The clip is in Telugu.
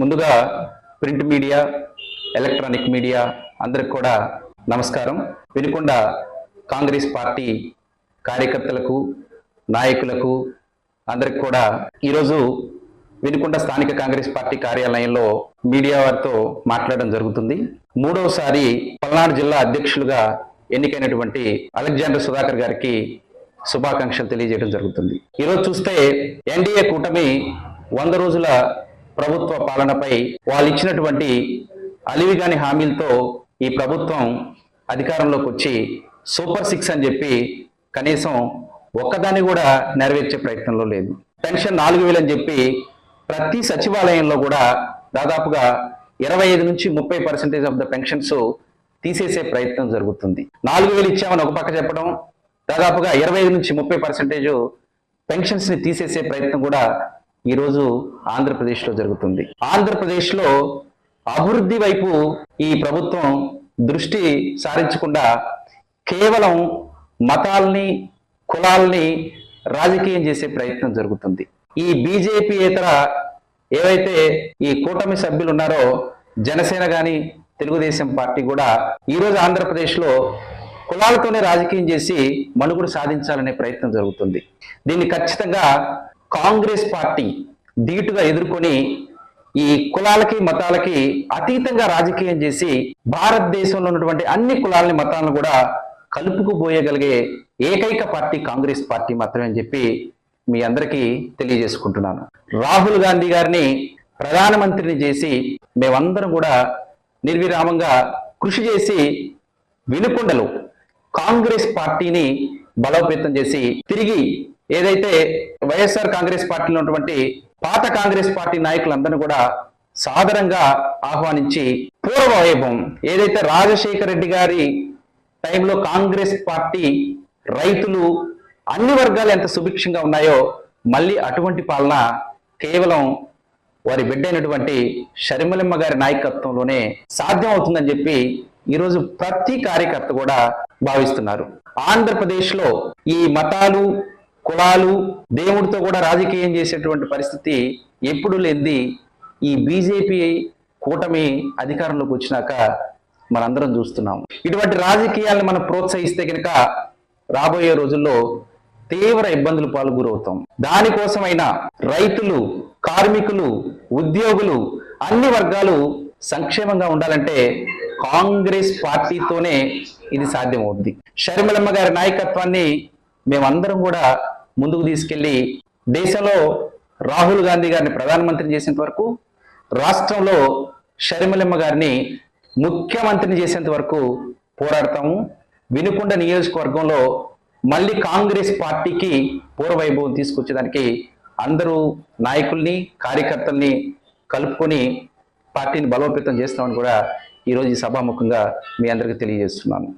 ముందుగా ప్రింట్ మీడియా ఎలక్ట్రానిక్ మీడియా అందరికి కూడా నమస్కారం. వినుకొండ కాంగ్రెస్ పార్టీ కార్యకర్తలకు నాయకులకు అందరికి కూడా ఈరోజు వినుకొండ స్థానిక కాంగ్రెస్ పార్టీ కార్యాలయంలో మీడియా వారితో మాట్లాడడం జరుగుతుంది. మూడవసారి పల్నాడు జిల్లా అధ్యక్షులుగా ఎన్నికైనటువంటి అలెగ్జాండర్ సుధాకర్ గారికి శుభాకాంక్షలు తెలియజేయడం జరుగుతుంది. ఈరోజు చూస్తే ఎన్డీఏ కూటమి వంద రోజుల ప్రభుత్వ పాలనపై వాళ్ళు ఇచ్చినటువంటి అలివిగాని హామీలతో ఈ ప్రభుత్వం అధికారంలోకి వచ్చి సూపర్ సిక్స్ అని చెప్పి కనీసం ఒక్కదాన్ని కూడా నెరవేర్చే ప్రయత్నంలో లేదు. పెన్షన్ నాలుగు వేలు అని చెప్పి ప్రతి సచివాలయంలో కూడా దాదాపుగా ఇరవై ఐదు నుంచి ముప్పై పర్సెంటేజ్ ఆఫ్ ద పెన్షన్స్ తీసేసే ప్రయత్నం జరుగుతుంది. నాలుగు వేలు ఇచ్చామని ఒక పక్క చెప్పడం దాదాపుగా ఇరవై నుంచి ముప్పై పర్సెంటేజ్ పెన్షన్స్ని తీసేసే ప్రయత్నం కూడా ఈరోజు ఆంధ్రప్రదేశ్లో జరుగుతుంది. ఆంధ్రప్రదేశ్లో అభివృద్ధి వైపు ఈ ప్రభుత్వం దృష్టి సారించకుండా కేవలం మతాల్ని కులాల్ని రాజకీయం చేసే ప్రయత్నం జరుగుతుంది. ఈ బీజేపీ ఇతర ఏవైతే ఈ కూటమి సభ్యులు ఉన్నారో జనసేన గాని తెలుగుదేశం పార్టీ కూడా ఈరోజు ఆంధ్రప్రదేశ్లో కులాలతోనే రాజకీయం చేసి మనుగుడు సాధించాలనే ప్రయత్నం జరుగుతుంది. దీన్ని ఖచ్చితంగా కాంగ్రెస్ పార్టీ ధీటుగా ఎదుర్కొని ఈ కులాలకి మతాలకి అతీతంగా రాజకీయం చేసి భారతదేశంలో ఉన్నటువంటి అన్ని కులాలని మతాలను కూడా కలుపుకుపోయగలిగే ఏకైక పార్టీ కాంగ్రెస్ పార్టీ మాత్రమే అని చెప్పి మీ అందరికీ తెలియజేసుకుంటున్నాను. రాహుల్ గాంధీ గారిని ప్రధానమంత్రిని చేసి మేమందరం కూడా నిర్విరామంగా కృషి చేసి వినుకొండలో కాంగ్రెస్ పార్టీని బలోపేతం చేసి తిరిగి ఏదైతే వైఎస్ఆర్ కాంగ్రెస్ పార్టీలో ఉన్నటువంటి పాత కాంగ్రెస్ పార్టీ నాయకులందరినీ కూడా సాదరంగా ఆహ్వానించి పూర్వ వైభవం ఏదైతే రాజశేఖర రెడ్డి గారి టైంలో కాంగ్రెస్ పార్టీ రైతులు అన్ని వర్గాలు ఎంత సుభిక్షంగా ఉన్నాయో మళ్ళీ అటువంటి పాలన కేవలం వారి బిడ్డైనటువంటి షర్మిలమ్మ గారి నాయకత్వంలోనే సాధ్యం అవుతుందని చెప్పి ఈరోజు ప్రతి కార్యకర్త కూడా భావిస్తున్నారు. ఆంధ్రప్రదేశ్లో ఈ మతాలు కులాలు దేవుడితో కూడా రాజకీయం చేసేటువంటి పరిస్థితి ఎప్పుడు లేనిది ఈ బీజేపీ కూటమి అధికారంలోకి వచ్చినాక మనందరం చూస్తున్నాం. ఇటువంటి రాజకీయాలను మనం ప్రోత్సహిస్తే కనుక రాబోయే రోజుల్లో తీవ్ర ఇబ్బందులు పాల్గురవుతాం. దానికోసమైనా రైతులు కార్మికులు ఉద్యోగులు అన్ని వర్గాలు సంక్షేమంగా ఉండాలంటే కాంగ్రెస్ పార్టీతోనే ఇది సాధ్యమవుద్ది. షర్మిలమ్మ గారి నాయకత్వాన్ని మేమందరం కూడా ముందుకు తీసుకెళ్ళి దేశంలో రాహుల్ గాంధీ గారిని ప్రధానమంత్రి చేసేంత వరకు రాష్ట్రంలో షర్మిలమ్మ గారిని ముఖ్యమంత్రిని చేసేంత వరకు పోరాడతాము. వినుకొండ నియోజకవర్గంలో మళ్ళీ కాంగ్రెస్ పార్టీకి పూర్వవైభవం తీసుకొచ్చేదానికి అందరూ నాయకుల్ని కార్యకర్తల్ని కలుపుకొని పార్టీని బలోపేతం చేస్తామని కూడా ఈరోజు ఈ సభాముఖంగా మీ అందరికీ తెలియజేస్తున్నాను.